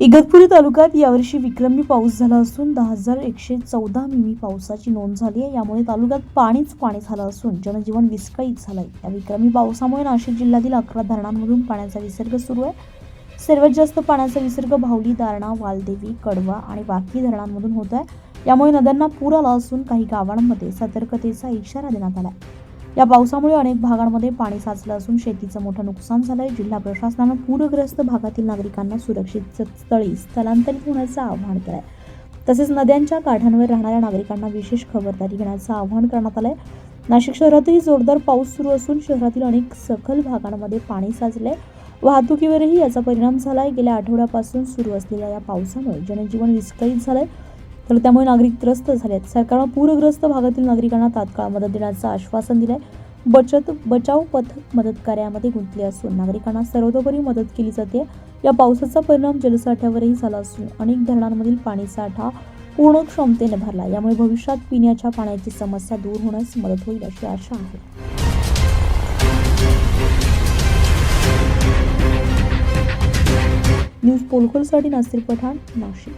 इगतपुरी तालुक्यात यावर्षी विक्रमी पाऊस झाला असून दहा हजार एकशे चौदा मिमी पावसाची नोंद झाली आहे. यामुळे तालुक्यात पाणीच पाणी झालं असून जनजीवन विस्कळीत झालं आहे या विक्रमी पावसामुळे नाशिक जिल्ह्यातील अकरा धरणांमधून पाण्याचा विसर्ग सुरू आहे. सर्वात जास्त पाण्याचा विसर्ग भावली दारणा वालदेवी कडवा आणि वाकी धरणांमधून होत आहे यामुळे नद्यांना पूर आला असून काही गावांमध्ये सतर्कतेचा इशारा देण्यात आला आहे या पावसामुळे अनेक भागांमध्ये पाणी साचलं असून शेतीचं मोठं नुकसान झालं आहे जिल्हा प्रशासनानं पूरग्रस्त भागातील नागरिकांना सुरक्षित स्थळी स्थलांतरित होण्याचं आवाहन आहे तसेच नद्यांच्या काठांवर राहणाऱ्या नागरिकांना विशेष खबरदारी घेण्याचं आवाहन करण्यात आलं आहे नाशिक शहरातही जोरदार पाऊस सुरू असून शहरातील अनेक सखल भागांमध्ये पाणी साचले वाहतुकीवरही याचा परिणाम झाला आहे गेल्या आठवड्यापासून सुरू असलेल्या या पावसामुळे जनजीवन विस्कळीत झालं आहे तर त्यामुळे नागरिक त्रस्त झाले आहेत सरकारनं पूरग्रस्त भागातील नागरिकांना तात्काळ मदत देण्याचं आश्वासन दिलं आहे बचत बचाव पथक मदत कार्यामध्ये गुंतले असून नागरिकांना सर्वतोपरी मदत केली जाते. या पावसाचा परिणाम जलसाठ्यावरही झाला असून अनेक धरणांमधील पाणीसाठा पूर्ण क्षमतेने भरला. यामुळे भविष्यात पिण्याच्या पाण्याची समस्या दूर होण्यास मदत होईल अशी आशा आहे. न्यूज पोलखोलसाठी नासिर पठाण नाशिक.